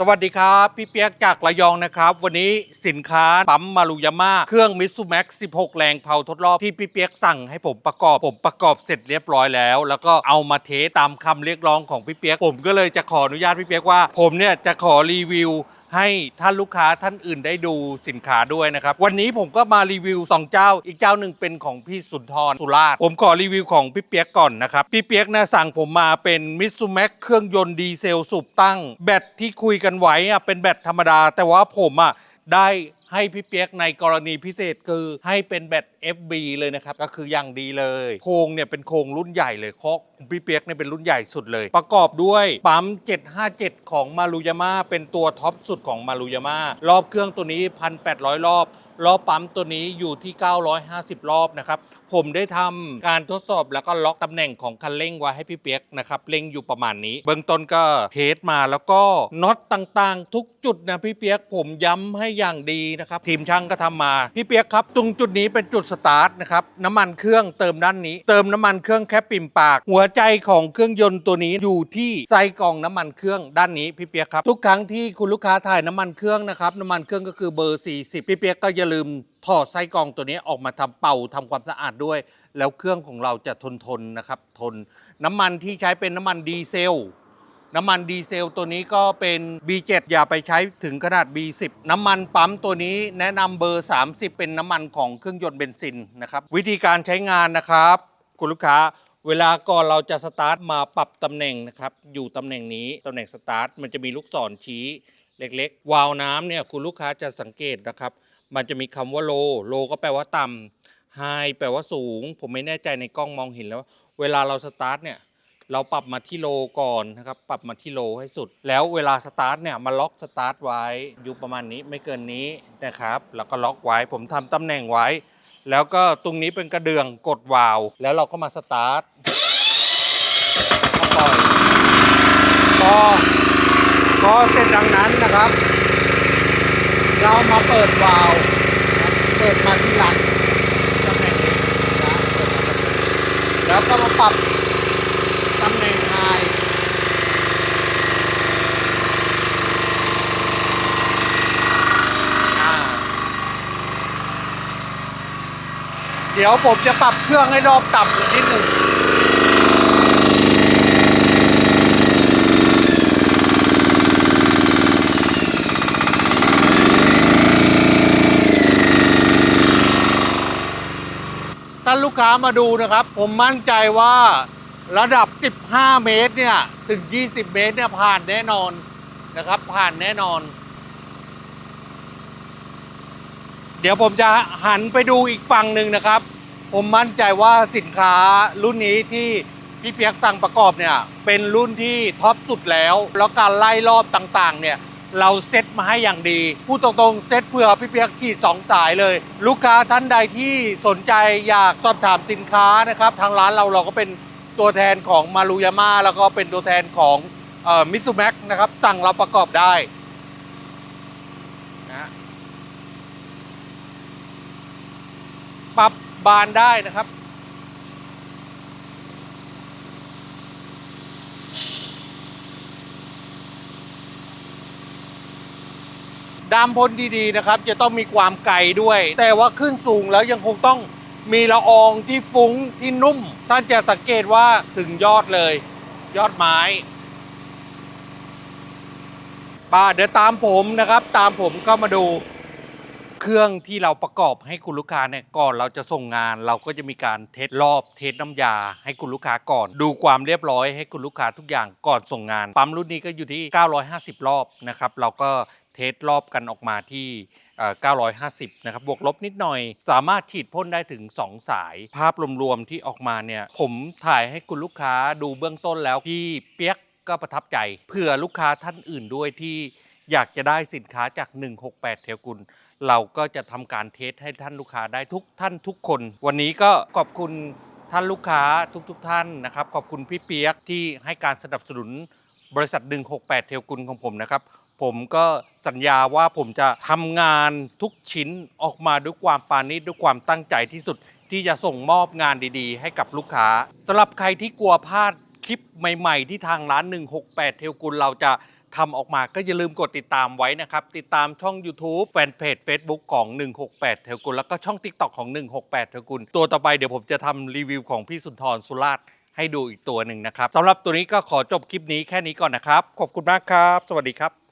สวัสดีครับ พี่เปียกจากระยองนะครับ วันนี้สินค้าปั๊มมารุยาม่าเครื่องมิสซูแม็ก16 แรงเผาทดลองที่พี่เปียกสั่งให้ผมประกอบผมประกอบเสร็จเรียบร้อยแล้ว แล้วก็เอามาเทสตามคำเรียกร้องของพี่เปียกผมก็เลยจะขออนุญาตพี่เปียกว่า ผมเนี่ยจะขอรีวิว ให้ท่านลูกค้าท่านอื่นได้ดูสินค้าด้วยนะครับ วันนี้ผมก็มารีวิว 2 เจ้า อีกเจ้าหนึ่งเป็นของพี่สุนทรสุราษฎร์ผมขอรีวิวของพี่เปียกก่อนนะครับ พี่เปียกนะสั่งผมมาเป็นมิสซูแม็กเครื่องยนต์ดีเซลสูบตั้ง แบตที่คุยกันไว้อะเป็นแบตธรรมดา แต่ว่าผมอะได้ ให้พี่เปียกในกรณีพิเศษคือให้เป็นแบต FB เลยนะครับ ก็คืออย่างดีเลย โครงเนี่ยเป็นโครงรุ่นใหญ่เลยเคาะพี่เปียกเนี่ยเป็นรุ่นใหญ่สุดเลย ประกอบด้วยปั๊ม 757 ของมารุยาม่าเป็นตัวท็อปสุดของมารุยาม่ารอบเครื่องตัวนี้ 1,800 รอบ รอปั๊มตัวนี้อยู่ที่ 950 รอบนะครับ ผมได้ทำการทดสอบแล้วก็ล็อกตำแหน่งของคันเร่งไว้ให้พี่เปียกนะครับเร่งอยู่ประมาณนี้ เบื้องต้นก็เทสมาแล้วก็น็อตต่างๆ ทุกจุดนะพี่เปียกผมย้ำให้อย่างดีนะครับ ทีมช่างก็ทำมา พี่เปียกครับ ตรงจุดนี้เป็นจุดสตาร์ทนะครับน้ำมันเครื่องเติมด้านนี้ เติมน้ำมันเครื่องแค่ปิ่มปาก หัวใจของเครื่องยนต์ตัวนี้อยู่ที่ไส้กรองน้ำมันเครื่องด้านนี้พี่เปียกครับทุกครั้งที่คุณลูกค้าถ่ายน้ำมันเครื่องนะครับน้ำมันเครื่องก็คือเบอร์ 40 พี่เปียกก็อย่าลืมถอดไส้กรองตัวนี้ออกมาทำเป่าทำความสะอาดด้วย แล้วเครื่องของเราจะทนทนนะครับ ทน น้ำมันที่ใช้เป็นน้ำมันดีเซล น้ำมันดีเซลตัวนี้ก็เป็น B7 อย่าไปใช้ถึงขนาด B10 น้ำมันปั๊มตัวนี้แนะนำเบอร์ 30 เป็นน้ำมันของเครื่องยนต์เบนซินนะครับ วิธีการใช้งานนะครับ คุณลูกค้า เวลาก่อนเราจะสตาร์ทมาปรับตำแหน่งนะครับ อยู่ตำแหน่งนี้ตำแหน่งสตาร์ทมันจะมีลูกศรชี้เล็กๆ วาล์วน้ำเนี่ยคุณลูกค้าจะสังเกตนะครับ มันจะมีคำว่าโล โลก็แปลว่าต่ำ ไฮแปลว่าสูง ผมไม่แน่ใจในกล้องมองเห็นแล้ว เวลาเราสตาร์ทเนี่ย เราปรับมาที่โลก่อนนะครับ ปรับมาที่โลให้สุด แล้วเวลาสตาร์ทเนี่ย มาล็อกสตาร์ทไว้ อยู่ประมาณนี้ไม่เกินนี้นะครับ แล้วก็ล็อกไว้ ผมทำตำแหน่งไว้ แล้วก็ตรงนี้เป็นกระเดื่องกดวาล์วแล้วเราก็มาสตาร์ทก็ปล่อยพอพอเสร็จดังนั้นนะครับ เรามาเปิดวาล์วเปิดมาที่หลังตำแหน่งนี้นะเปิดมาตำแหน่งนี้แล้วก็มาปรับตำแหน่งไฮอ่าเดี๋ยวผมจะปรับเครื่องให้รอบต่ำลงนิดหนึ่งานลูกค้ามาดูนะครับ ผมมั่นใจว่าระดับ 15 เมตรเนี่ยถึง 20 เมตรเนี่ยผ่านแน่นอนนะครับ ผ่านแน่นอน เดี๋ยวผมจะหันไปดูอีกฝั่งหนึ่งนะครับ ผมมั่นใจว่าสินค้ารุ่นนี้ที่พี่เปียกสั่งประกอบเนี่ยเป็นรุ่นที่ท็อปสุดแล้ว แล้วการไล่รอบต่างๆ เนี่ย เราเซ็ตมาให้อย่างดีพูดตรงๆเซ็ตเพื่อพี่เปียกขี่สองสายเลย ลูกค้าท่านใดที่สนใจอยากสอบถามสินค้านะครับ ทางร้านเราเราก็เป็นตัวแทนของมารุยาม่าแล้วก็เป็นตัวแทนของมิตซูแม็กนะครับ สั่งเราประกอบได้นะปรับบานได้นะครับ ดามพ้นดีๆนะครับ จะต้องมีความไกลด้วย แต่ว่าขึ้นสูงแล้วยังคงต้องมีละอองที่ฟุ้งที่นุ่ม ท่านจะสังเกตว่าถึงยอดเลย ยอดไม้ป้าเดี๋ยวตามผมนะครับ ตามผมเข้ามาดูเครื่องที่เราประกอบให้คุณลูกค้าเนี่ยก่อนเราจะส่งงาน เราก็จะมีการเทสรอบเทสน้ำยา ให้คุณลูกค้าก่อน ดูความเรียบร้อยให้คุณลูกค้าทุกอย่างก่อนส่งงานปั๊มรุ่นนี้ก็อยู่ที่ 950 รอบนะครับ เราก็ เทสรอบกันออกมาที่ 950 นะครับ บวกลบนิดหน่อย สามารถฉีดพ่นได้ถึง 2 สาย ภาพรวมๆที่ออกมาเนี่ย ผมถ่ายให้คุณลูกค้าดูเบื้องต้นแล้วพี่เปียกก็ประทับใจ เผื่อลูกค้าท่านอื่นด้วยที่อยากจะได้สินค้าจาก 168 เทลกุล เราก็จะทำการเทสให้ท่านลูกค้าได้ทุกท่านทุกคน วันนี้ก็ขอบคุณท่านลูกค้าทุกๆทท่านนะครับ ขอบคุณพี่เปียกที่ให้การสนับสนุนบริษัท 168 เทลกุลของผมนะครับ ผมก็สัญญาว่าผมจะทำงานทุกชิ้นออกมาด้วยความปานีตด้วยความตั้งใจที่สุด ที่จะส่งมอบงานดีๆ ให้กับลูกค้าสำหรับใครที่กลัวพลาดคลิปใหม่ๆ ที่ทางร้าน 168 เทลกุลเราจะทำออกมาก็อย่าลืมกดติดตามไว้นะครับ ติดตามช่อง YouTube แฟนเพจ Facebook ของ 168 เทลกุลแล้วก็ช่อง TikTok ของ 168 เทลกุลตัวต่อไปเดี๋ยวผมจะทำรีวิวของพี่สุนทรสุราษฎร์ให้ดูอีกตัวหนึ่งนะครับสำหรับตัวนี้ก็ขอจบคลิปนี้แค่นี้ก่อนนะครับ ขอบคุณมากครับ สวัสดีครับ